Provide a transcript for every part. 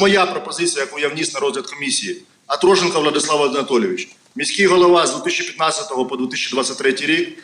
Моя пропозиція, яку я вніс на розгляд комісії, Атрошенко Владислав Анатолійович, міський голова з 2015 по 2023 рік,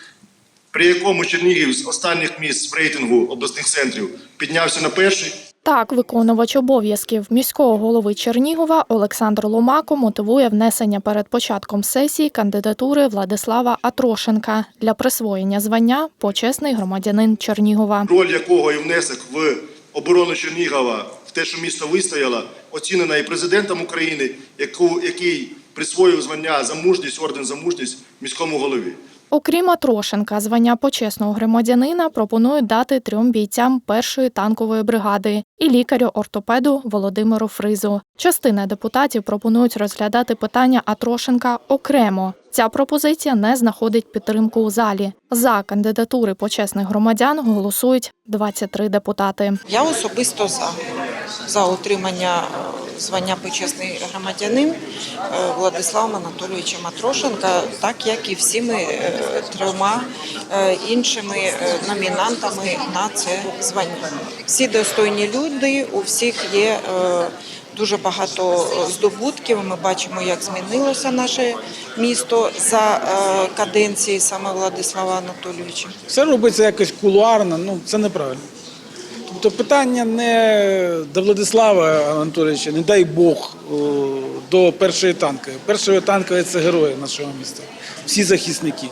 при якому Чернігів з останніх місць в рейтингу обласних центрів піднявся на перший, Так, виконувач обов'язків міського голови Чернігова Олександр Ломако мотивує внесення перед початком сесії кандидатури Владислава Атрошенка для присвоєння звання почесний громадянин Чернігова. роль якого і внесок в оборону Чернігова, в те, що місто вистояло, оцінена і президентом України, яку, який присвоїв звання за мужність, орден за мужність міському голові. Окрім Атрошенка, звання почесного громадянина пропонують дати трьом бійцям першої танкової бригади і лікарю-ортопеду Володимиру Фризу. Частина депутатів пропонують розглядати питання Атрошенка окремо. Ця пропозиція не знаходить підтримку у залі. За кандидатури почесних громадян голосують 23 депутати. Я особисто за, за отримання е, звання почесний громадянин е, Владиславом Анатолійовичем Матрошенка, так як і всіми е, трьома іншими номінантами на це звання. Всі достойні люди, у всіх є дуже багато здобутків. Ми бачимо, як змінилося наше місто за каденції саме Владислава Анатолійовича. Все робиться якось кулуарно, ну це неправильно. Тобто питання не до Владислава Анатолійовича, не дай Бог, до першої танкової. Першої танкової це герої нашого міста, всі захисники.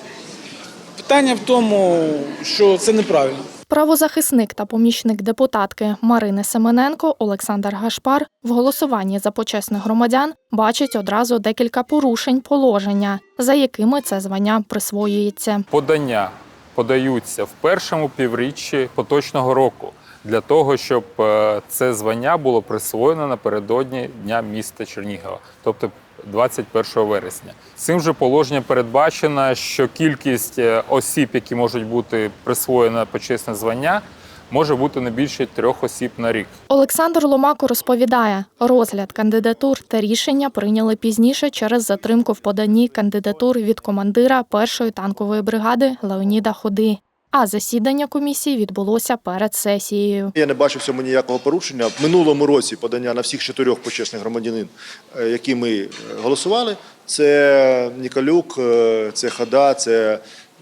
Питання в тому, що це неправильно. Правозахисник та помічник депутатки Марини Семененко Олександр Гашпар в голосуванні за почесних громадян бачить одразу декілька порушень положення, за якими це звання присвоюється. подання подаються в першому півріччі поточного року для того, щоб е, це звання було присвоєно напередодні Дня міста Чернігова, тобто 21 вересня. Цим же положенням передбачено, що кількість е, осіб, які можуть бути присвоєно почесне звання, може бути не більше трьох осіб на рік. Олександр Ломако розповідає, розгляд кандидатур та рішення прийняли пізніше через затримку в поданні кандидатур від командира першої танкової бригади Леоніда Ходи. А засідання комісії відбулося перед сесією. Я не бачу в цьому ніякого порушення. В минулому році подання на всіх чотирьох почесних громадянин, е, які ми е, голосували, це Ніколюк, е, це Хада, це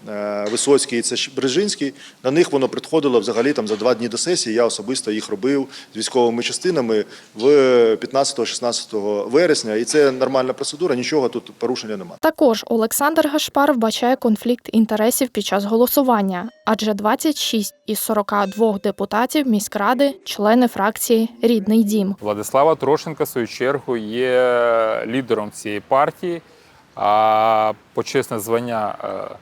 е, Висоцький, це Щ- Брижинський. На них воно приходило взагалі там за два дні до сесії. Я особисто їх робив з військовими частинами в 15-16 вересня. І це нормальна процедура, нічого тут порушення немає. Також Олександр Гашпар вбачає конфлікт інтересів під час голосування, адже 26 із 42 депутатів міськради члени фракції Рідний дім. Владислава Трошенка, в свою чергу, є лідером цієї партії, а почесне звання е,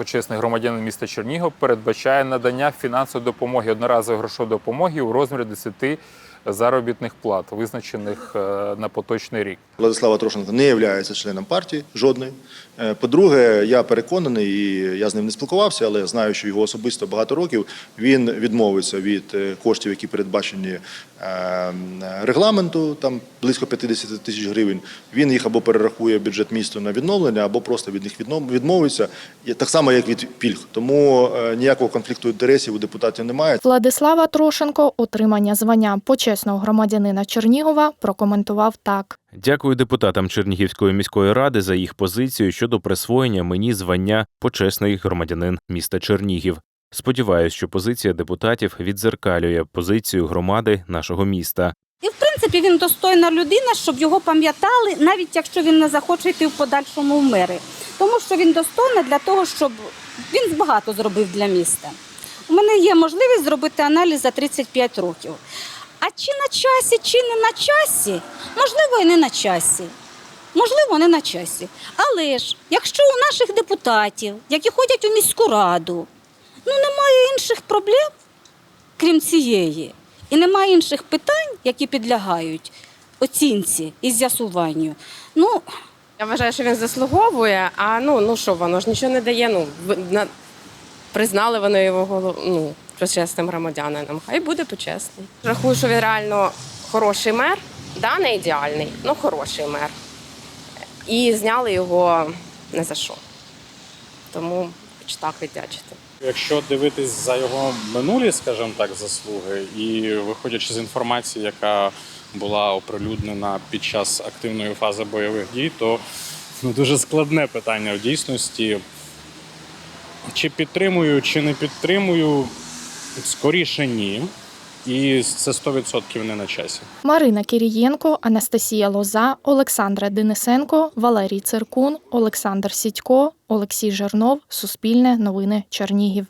почесний громадянин міста Чернігов передбачає надання фінансової допомоги, одноразової грошової допомоги у розмірі 10 заробітних плат, визначених е, на поточний рік. Владислава Трошенко не є членом партії жодної. Е, По-друге, я переконаний, і я з ним не спілкувався, але знаю, що його особисто багато років він відмовиться від е, коштів, які передбачені е, регламенту, там близько 50 тисяч гривень. Він їх або перерахує бюджет міста на відновлення, або просто від них відмовиться. Так само, як від пільг. Тому ніякого конфлікту інтересів у депутатів немає. Владислава Трошенко отримання звання почесного громадянина Чернігова прокоментував так. Дякую депутатам Чернігівської міської ради за їх позицію щодо присвоєння мені звання почесний громадянин міста Чернігів. Сподіваюсь, що позиція депутатів відзеркалює позицію громади нашого міста. І в принципі він достойна людина, щоб його пам'ятали, навіть якщо він не захоче йти в подальшому в мери. Тому що він достойний для того, щоб він багато зробив для міста. У мене є можливість зробити аналіз за 35 років. А чи на часі, чи не на часі? Можливо, і не на часі. Можливо, не на часі. Але ж, якщо у наших депутатів, які ходять у міську раду, ну немає інших проблем, крім цієї. І немає інших питань, які підлягають оцінці і з'ясуванню. Ну, Я вважаю, що він заслуговує, а ну, ну що воно ж нічого не дає. Ну, на, признали вони його ну, почесним громадянином. Хай буде почесний. Рахую, що він реально хороший мер, да, не ідеальний, але хороший мер. І зняли його не за що. Тому хоч так віддячити. Якщо дивитись за його минулі, скажімо так, заслуги, і виходячи з інформації, яка була оприлюднена під час активної фази бойових дій, то ну, дуже складне питання в дійсності. Чи підтримую, чи не підтримую, скоріше ні. І це 100% не на часі. Марина Кірієнко, Анастасія Лоза, Олександра Денисенко, Валерій Циркун, Олександр Сідько, Олексій Жернов. Суспільне новини Чернігів.